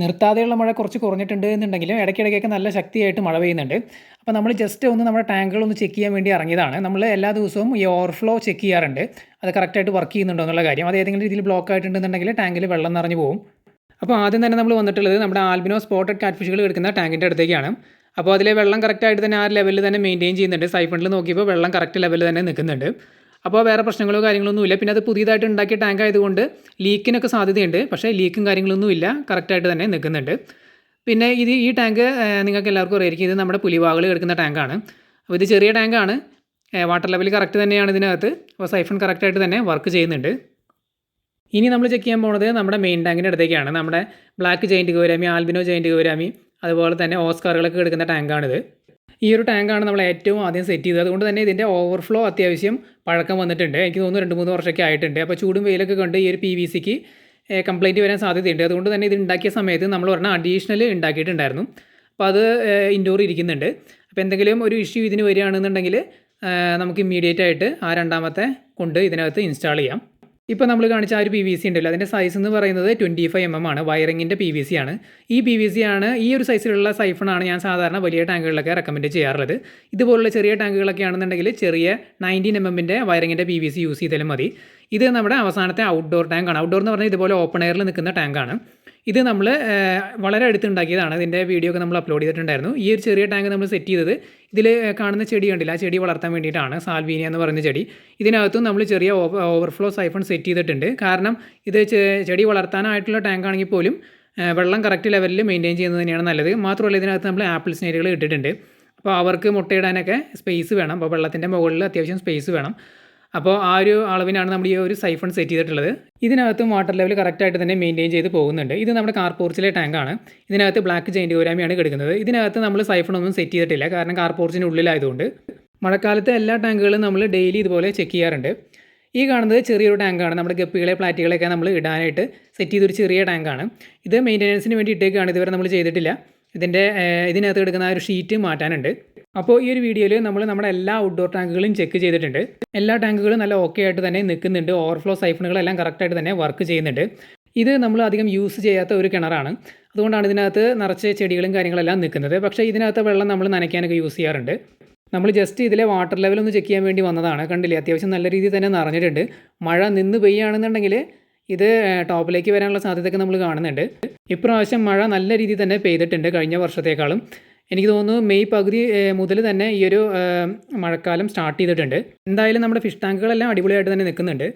നിർത്താതെയുള്ള മഴ കുറച്ച് കുറഞ്ഞിട്ടുണ്ട് എന്നുണ്ടെങ്കിലും ഇടയ്ക്കിടയ്ക്കൊക്കെ നല്ല ശക്തിയായിട്ട് മഴ പെയ്യുന്നുണ്ട്. അപ്പോൾ നമ്മൾ ജസ്റ്റ് ഒന്ന് നമ്മുടെ ടാങ്കുകളൊന്ന് ചെക്ക് ചെയ്യാൻ വേണ്ടി ഇറങ്ങിയതാണ്. നമ്മൾ എല്ലാ ദിവസവും ഈ ഓവർഫ്ലോ ചെക്ക് ചെയ്യാറുണ്ട്. അത് കറക്റ്റായിട്ട് വർക്ക് ചെയ്യുന്നുണ്ടോ എന്നുള്ള കാര്യം. അത് ഏതെങ്കിലും രീതിയിൽ ബ്ലോക്ക് ആയിട്ടുണ്ടെന്നുണ്ടെങ്കിൽ ടാങ്കിൽ വെള്ളം നിറഞ്ഞു പോകും. അപ്പോൾ ആദ്യം തന്നെ നമ്മൾ വന്നിട്ടുള്ളത് നമ്മുടെ ആൽബിനോ സ്പോട്ടഡ് കാറ്റ്ഫിഷുകൾ എടുക്കുന്ന ടാങ്കിന്റെ അടുത്തേക്കാണ്. അപ്പോൾ അതിലെ വെള്ളം കറക്റ്റായിട്ട് തന്നെ ആ ലെവലിൽ തന്നെ മെയിന്റെയിൻ ചെയ്യുന്നുണ്ട്. സൈഫണിൽ നോക്കിയപ്പോൾ വെള്ളം കറക്റ്റ് ലെവലിൽ തന്നെ നിൽക്കുന്നുണ്ട്. അപ്പോൾ വേറെ പ്രശ്നങ്ങളോ കാര്യങ്ങളൊന്നും ഇല്ല. പിന്നെ അത് പുതിയതായിട്ട് ഉണ്ടാക്കിയ ടാങ്ക് ആയതുകൊണ്ട് ലീക്കിനൊക്കെ സാധ്യതയുണ്ട്. പക്ഷേ ലീക്കും കാര്യങ്ങളൊന്നും ഇല്ല. കറക്റ്റായിട്ട് തന്നെ നിൽക്കുന്നുണ്ട്. പിന്നെ ഇത് ഈ ടാങ്ക് നിങ്ങൾക്ക് എല്ലാവർക്കും അറിയായിരിക്കും. ഇത് നമ്മുടെ പുലിവാകൾ കിടക്കുന്ന ടാങ്കാണ് അപ്പോൾ ഇത് ചെറിയ ടാങ്കാണ് വാട്ടർ ലെവൽ കറക്റ്റ് തന്നെയാണ് ഇതിനകത്ത്. അപ്പോൾ സൈഫൺ കറക്റ്റായിട്ട് തന്നെ വർക്ക് ചെയ്യുന്നുണ്ട്. ഇനി നമ്മൾ ചെക്ക് ചെയ്യാൻ പോകുന്നത് നമ്മുടെ മെയിൻ ടാങ്കിന്റെ അടുത്തേക്കാണ്. നമ്മുടെ black giant gourami albino giant gourami അതുപോലെ തന്നെ ഓസ്കാറുകളൊക്കെ എടുക്കുന്ന ടാങ്കാണിത് ഈ ഒരു ടാങ്കാണ് നമ്മൾ ഏറ്റവും ആദ്യം സെറ്റ് ചെയ്തത്. അതുകൊണ്ട് തന്നെ ഇതിന്റെ ഓവർഫ്ലോ അത്യാവശ്യം പഴക്കം വന്നിട്ടുണ്ട്. എനിക്ക് തോന്നുന്നു രണ്ട് മൂന്ന് വർഷമൊക്കെ ആയിട്ടുണ്ട്. അപ്പോൾ ചൂടും വെയിലൊക്കെ കണ്ട് ഈ ഒരു പി വി സിക്ക് കംപ്ലയിന്റ് വരാൻ സാധ്യതയുണ്ട്. അതുകൊണ്ട് തന്നെ ഇത് ഉണ്ടാക്കിയ സമയത്ത് നമ്മൾ പറഞ്ഞാൽ അഡീഷണൽ ഉണ്ടാക്കിയിട്ടുണ്ടായിരുന്നു. അപ്പോൾ അത് ഇൻഡോർ ഇരിക്കുന്നുണ്ട്. അപ്പോൾ എന്തെങ്കിലും ഒരു ഇഷ്യൂ ഇതിന് വരികയാണെന്നുണ്ടെങ്കിൽ നമുക്ക് ഇമ്മീഡിയറ്റ് ആയിട്ട് ആ രണ്ടാമത്തെ കൊണ്ട് ഇതിനകത്ത് ഇൻസ്റ്റാൾ ചെയ്യാം. ഇപ്പോൾ നമ്മൾ കാണിച്ച ആ ഒരു പി വി സി ഉണ്ടല്ലോ അതിന്റെ സൈസ് എന്ന് പറയുന്നത് ട്വന്റി ഫൈവ് എം എം ആണ്. വയറിങ്ങിന്റെ പി വി സി ആണ്. ഈ പി വി സി ആണ് ഈ ഒരു സൈസിലുള്ള സൈഫണാണ് ഞാൻ സാധാരണ വലിയ ടാങ്കുകളിലൊക്കെ റെക്കമെൻഡ് ചെയ്യാറുള്ളത്. ഇതുപോലുള്ള ചെറിയ ടാങ്കുകളൊക്കെ ആണെന്നുണ്ടെങ്കിൽ ചെറിയ നയന്റീൻ എം എമ്മിന്റെ വയറിങ്ങിന്റെ പി വി സി യൂസ് ചെയ്താലും മതി. ഇത് നമ്മുടെ അവസാനത്തെ ഔട്ട്ഡോർ ടാങ്കാണ് ഔട്ട്ഡോർ എന്ന് പറഞ്ഞാൽ ഇതുപോലെ ഓപ്പൺ എയറിൽ നിൽക്കുന്ന ടാങ്കാണ് ഇത് നമ്മൾ വളരെ അടുത്തുണ്ടാക്കിയതാണ് ഇതിന്റെ വീഡിയോ ഒക്കെ നമ്മൾ അപ്ലോഡ് ചെയ്തിട്ടുണ്ടായിരുന്നു. ഈ ഒരു ചെറിയ ടാങ്ക് നമ്മൾ സെറ്റ് ചെയ്തത് ഇതിൽ കാണുന്ന ചെടി കണ്ടില്ല? ആ ചെടി വളർത്താൻ വേണ്ടിയിട്ടാണ്. സാൽവീനിയ എന്ന് പറയുന്ന ചെടി. ഇതിനകത്തും നമ്മൾ ചെറിയ ഓവർഫ്ലോ സൈഫൺ സെറ്റ് ചെയ്തിട്ടുണ്ട്. കാരണം ഇത് ചെടി വളർത്താനായിട്ടുള്ള ടാങ്ക് ആണെങ്കിൽ പോലും വെള്ളം കറക്റ്റ് ലെവലിൽ മെയിന്റെയിൻ ചെയ്യുന്നത് തന്നെയാണ് നല്ലത്. മാത്രമല്ല ഇതിനകത്ത് നമ്മൾ ആപ്പിൾ സ്നേഹികൾ ഇട്ടിട്ടുണ്ട്. അപ്പോൾ അവർക്ക് മുട്ടയിടാനൊക്കെ സ്പേസ് വേണം. അപ്പോൾ വെള്ളത്തിന്റെ മുകളിൽ അത്യാവശ്യം സ്പേസ് വേണം. അപ്പോൾ ആ ഒരു അളവിനാണ് നമ്മൾ ഈ ഒരു സൈഫൺ സെറ്റ് ചെയ്തിട്ടുള്ളത്. ഇതിനകത്തും വാട്ടർ ലെവൽ കറക്റ്റായിട്ട് തന്നെ മെയിന്റെയിൻ ചെയ്ത് പോകുന്നുണ്ട്. ഇത് നമ്മുടെ കാർപോർച്ചിലെ ടാങ്കാണ് ഇതിനകത്ത് ബ്ലാക്ക് ജെയിന്റ് ഗോരാമിയാണ് കിടക്കുന്നത്. ഇതിനകത്ത് നമ്മൾ സൈഫൺ ഒന്നും സെറ്റ് ചെയ്തിട്ടില്ല. കാരണം കാർപോർച്ചിന്റെ ഉള്ളിലായതുകൊണ്ട്. മഴക്കാലത്ത് എല്ലാ ടാങ്കുകളും നമ്മൾ ഡെയിലി ഇതുപോലെ ചെക്ക് ചെയ്യാറുണ്ട്. ഈ കാണുന്നത് ചെറിയൊരു ടാങ്കാണ് നമ്മുടെ ഗപ്പികളെ പ്ലാറ്റുകളെയൊക്കെ നമ്മൾ ഇടാനായിട്ട് സെറ്റ് ചെയ്തൊരു ചെറിയ ടാങ്കാണ് ഇത് മെയിന്റനൻസിന് വേണ്ടി ഇട്ടേക്കാണ് ഇതുവരെ നമ്മൾ ചെയ്തിട്ടില്ല. ഇതിന്റെ ഇതിനകത്ത് കിടക്കുന്ന ആ ഒരു ഷീറ്റ് മാറ്റാനുണ്ട്. അപ്പോൾ ഈ ഒരു വീഡിയോയിൽ നമ്മൾ നമ്മുടെ എല്ലാ ഔട്ട്ഡോർ ടാങ്കുകളും ചെക്ക് ചെയ്തിട്ടുണ്ട്. എല്ലാ ടാങ്കുകളും നല്ല ഓക്കെ ആയിട്ട് തന്നെ നിൽക്കുന്നുണ്ട്. ഓവർഫ്ലോ സൈഫണുകളെല്ലാം കറക്റ്റായിട്ട് തന്നെ വർക്ക് ചെയ്യുന്നുണ്ട്. ഇത് നമ്മൾ അധികം യൂസ് ചെയ്യാത്ത ഒരു കിണറാണ്. അതുകൊണ്ടാണ് ഇതിനകത്ത് നിറച്ച് ചെടികളും കാര്യങ്ങളെല്ലാം നിൽക്കുന്നത്. പക്ഷേ ഇതിനകത്ത് വെള്ളം നമ്മൾ നനയ്ക്കാനൊക്കെ യൂസ് ചെയ്യാറുണ്ട്. നമ്മൾ ജസ്റ്റ് ഇതിലെ വാട്ടർ ലെവൽ ഒന്ന് ചെക്ക് ചെയ്യാൻ വേണ്ടി വന്നതാണ്. കണ്ടില്ലേ? അത്യാവശ്യം നല്ല രീതിയിൽ തന്നെ നിറഞ്ഞിട്ടുണ്ട്. മഴ നിന്ന് പെയ്യുകയാണെന്നുണ്ടെങ്കിൽ ഇത് ടോപ്പിലേക്ക് വരാനുള്ള സാധ്യതയൊക്കെ നമ്മൾ കാണുന്നുണ്ട്. ഇപ്രാവശ്യം മഴ നല്ല രീതിയിൽ തന്നെ പെയ്തിട്ടുണ്ട് കഴിഞ്ഞ വർഷത്തേക്കാളും. എനിക്ക് തോന്നുന്നു മെയ് പകുതി മുതൽ തന്നെ ഈ ഒരു മഴക്കാലം സ്റ്റാർട്ട് ചെയ്തിട്ടുണ്ട്. എന്തായാലും നമ്മുടെ ഫിഷ് ടാങ്കുകളെല്ലാം അടിപൊളിയായിട്ട് തന്നെ നിൽക്കുന്നുണ്ട്.